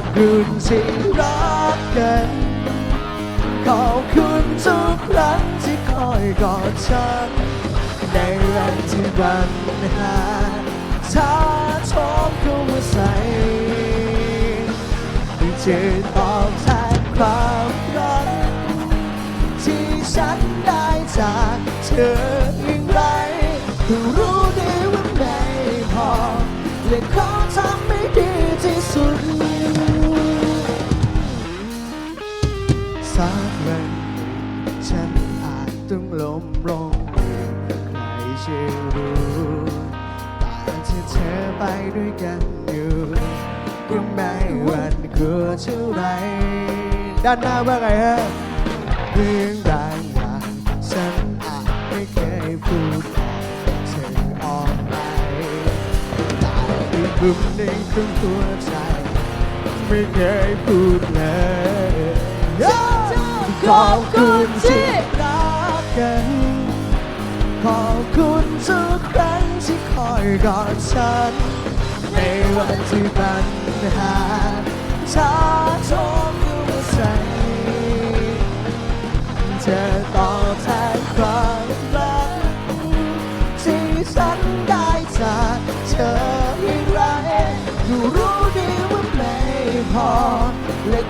อบคุณที่รักกันขอบคุณทุกครั้งที่คอยกอดฉันในวันที่ปัญหาท้าชมเข้ามาใส่ที่จะตอบแทนความรักที่ฉันได้จากเธออย่างไรรู้ดีว่าไม่พอและขอทำใสักวันฉันอาจต้องล้มลงใครจะรู้แต่ที่เธอไปด้วยกันอยู่ก็ไม่หวั่นกลัวเท่าไรด้านหน้าว่าไงฮะเรื่องบางอย่างฉันอาจไม่เคยพูดบอกเธอออกไปแต่อีกมุมหนึ่งของหัวใจ ไม่เคยพูดเลย ขอบคุณที่รักกัน ขอบคุณทุกครั้งที่คอยกอดฉัน ในวันที่ปัญหาท้าโชมเข้ามาใส่เธอตอบแทนความรักที่ฉันได้จากเธออย่างไรก็รู้ดีว่าไม่พอและ